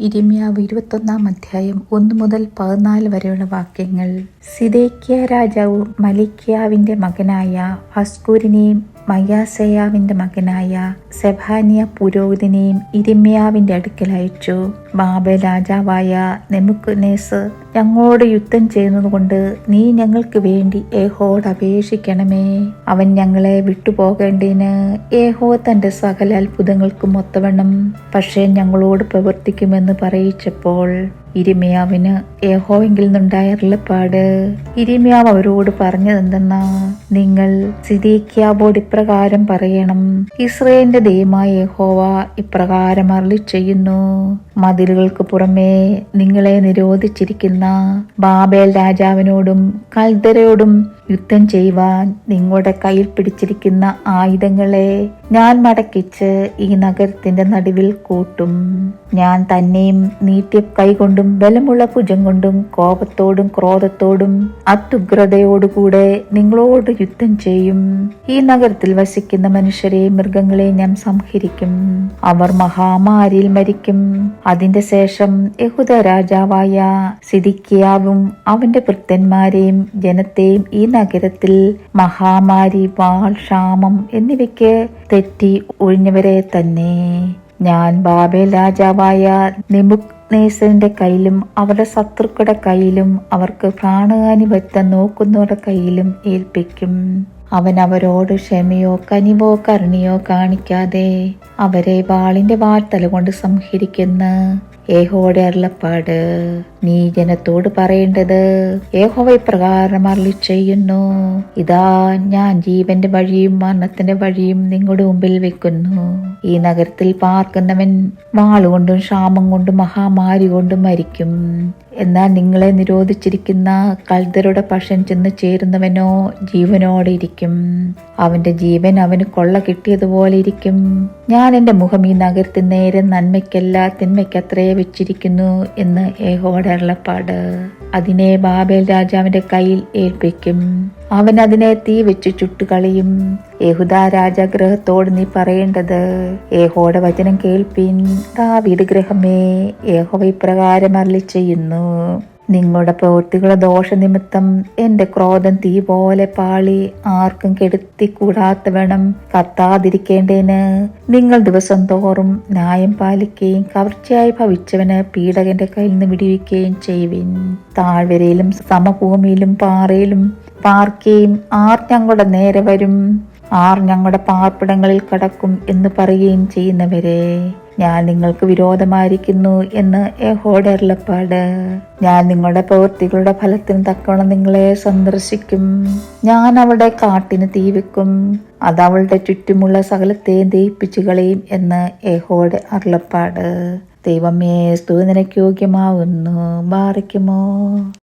ഇരിമ്യാവ് ഇരുപത്തൊന്നാം അധ്യായം ഒന്ന് മുതൽ പതിനാല് വരെയുള്ള വാക്യങ്ങൾ. സിദേക്യ രാജാവ് മലിക്യാവിന്റെ മകനായ ഫസ്കൂരിനെയും മയാസയാവിന്റെ മകനായ സെഭാനിയ പുരോഹിതനെയും ഇരിമ്യാവിന്റെ അടുക്കൽ അയച്ചു. ബാബ രാജാവായ നെമുക്കുനേസ് ഞങ്ങളോട് യുദ്ധം ചെയ്യുന്നതുകൊണ്ട് നീ ഞങ്ങൾക്ക് വേണ്ടി ഏഹോട് അപേക്ഷിക്കണമേ. അവൻ ഞങ്ങളെ വിട്ടുപോകേണ്ടതിന് ഏഹോ തന്റെ സകല അത്ഭുതങ്ങൾക്കും ഒത്തവണ്ണം പക്ഷേ ഞങ്ങളോട് പ്രവർത്തിക്കുമെന്ന് പറയിച്ചപ്പോൾ ഇരിമയാവിന് യഹോവെങ്കിൽ നിന്നുണ്ടായ അരുളപ്പാട്. ഇരിമയാവ് അവരോട് പറഞ്ഞതെന്തെന്നാ? നിങ്ങൾ സിദീക്കിയാബോട് ഇപ്രകാരം പറയണം. ഇസ്രയേലിന്റെ ദൈവമായ യഹോവ ഇപ്രകാരം അരളി ചെയ്യുന്നു മതിലുകൾക്ക് പുറമേ നിങ്ങളെ നിരോധിച്ചിരിക്കുന്ന ബാബേൽ രാജാവിനോടും കൽദരയോടും യുദ്ധം ചെയ്യുവാൻ നിങ്ങളുടെ കയ്യിൽ പിടിച്ചിരിക്കുന്ന ആയുധങ്ങളെ ഞാൻ മടക്കിച്ച് ഈ നഗരത്തിന്റെ നടുവിൽ കൂട്ടും. ഞാൻ തന്നെയും നീട്ടിയ കൈകൊണ്ടും ബലമുള്ള ഭുജം കൊണ്ടും കോപത്തോടും ക്രോധത്തോടും അത്യുഗ്രതയോടുകൂടെ നിങ്ങളോട് യുദ്ധം ചെയ്യും. ഈ നഗരത്തിൽ വസിക്കുന്ന മനുഷ്യരെ മൃഗങ്ങളെ ഞാൻ സംഹരിക്കും. അവർ മഹാമാരിയിൽ മരിക്കും. അതിന്റെ ശേഷം യഹുദ രാജാവായ സിദിക്കിയാവും അവന്റെ ഭൃത്യന്മാരെയും ജനത്തെയും ഈ നഗരത്തിൽ മഹാമാരി വാൾ ക്ഷാമം എന്നിവയ്ക്ക് തെറ്റി ഒഴിഞ്ഞവരെ തന്നെ. ഞാൻ ബാബേൽ രാജാവായ നിമുക് നേസറിന്റെ കയ്യിലും അവരുടെ ശത്രുക്കളുടെ കയ്യിലും അവർക്ക് പ്രാണഹാനി വരുത്താൻ നോക്കുന്നവരുടെ കയ്യിലും ഏൽപ്പിക്കും. അവൻ അവരോട് ക്ഷമയോ കനിവോ കരുണയോ കാണിക്കാതെ അവരെ വാളിന്റെ വാഴ്ത്തല കൊണ്ട് സംഹരിക്കുന്ന ഏഹോയുടെ അരുളപ്പാട് നീ ജനത്തോട് പറയേണ്ടത്. ഏഹോവ ഇപ്രകാരം അരളി ചെയ്യുന്നു. ഇതാ ഞാൻ ജീവന്റെ വഴിയും മരണത്തിന്റെ വഴിയും നിങ്ങളുടെ മുമ്പിൽ വെക്കുന്നു. ഈ നഗരത്തിൽ പാർക്കുന്നവൻ വാളുകൊണ്ടും ക്ഷാമം കൊണ്ടും മഹാമാരി കൊണ്ടും മരിക്കും. എന്നാൽ നിങ്ങളെ നിരോധിച്ചിരിക്കുന്ന കൽതരുടെ പക്ഷൻ ചെന്ന് ചേരുന്നവനോ ജീവനോടെ ഇരിക്കും. അവന്റെ ജീവൻ അവന് കൊള്ള കിട്ടിയതുപോലെ ഇരിക്കും. ഞാൻ എന്റെ മുഖം ഈ നഗരത്തിൽ നേരെ നന്മയ്ക്കല്ല തിന്മയ്ക്കത്രേ വെച്ചിരിക്കുന്നു എന്ന് ഏഹോടെ അരുളപ്പാട്. അതിനെ ബാബേൽ രാജാവിന്റെ കയ്യിൽ ഏൽപ്പിക്കും. അവൻ അതിനെ തീ വെച്ച് ചുട്ടുകളയും. യഹുദ രാജഗ്രഹത്തോട് നീ പറയേണ്ടത് ഏഹോടെ വചനം കേൾപ്പിൻ. വീട് ഗ്രഹമേ ഏഹോവ ഇപ്രകാരം അരളി ചെയ്യുന്നു നിങ്ങളുടെ പ്രവൃത്തികളുടെ ദോഷനിമിത്തം എന്റെ ക്രോധം തീ പോലെ പാളി. ആർക്കും കെടുത്തി കൂടാത്ത വേണം കത്താതിരിക്കേണ്ടതിന്. നിങ്ങൾ ദിവസം തോറും ന്യായം പാലിക്കുകയും കവർച്ചയായി ഭവിച്ചവന് പീഡകന്റെ കയ്യിൽ നിന്ന് വിടിവിക്കുകയും ചെയ്യുവിൻ. താഴ്വരയിലും സമഭൂമിയിലും പാറയിലും പാർക്കുകയും ആർ ഞങ്ങളുടെ നേരെ വരും. ആർ ഞങ്ങളുടെ പാർപ്പിടങ്ങളിൽ കടക്കും എന്ന് പറയുകയും ചെയ്യുന്നവരെ. ഞാൻ നിങ്ങൾക്ക് വിരോധമായിരിക്കുന്നു എന്ന് യഹോയുടെ അരുളപ്പാട് ഞാൻ നിങ്ങളുടെ പ്രവൃത്തികളുടെ ഫലത്തിന് തക്കവണ്ണം നിങ്ങളെ സന്ദർശിക്കും. ഞാൻ അവളുടെ കാട്ടിന് തീ വെക്കും അത് അവളുടെ ചുറ്റുമുള്ള സകലത്തെയും ദയിപ്പിച്ചു കളയും എന്ന് യഹോടെ അരുളപ്പാട് ദൈവമേ സ്തുതി നിനക്ക് യോഗ്യമാവുന്നു. ബാറിക്കുമോ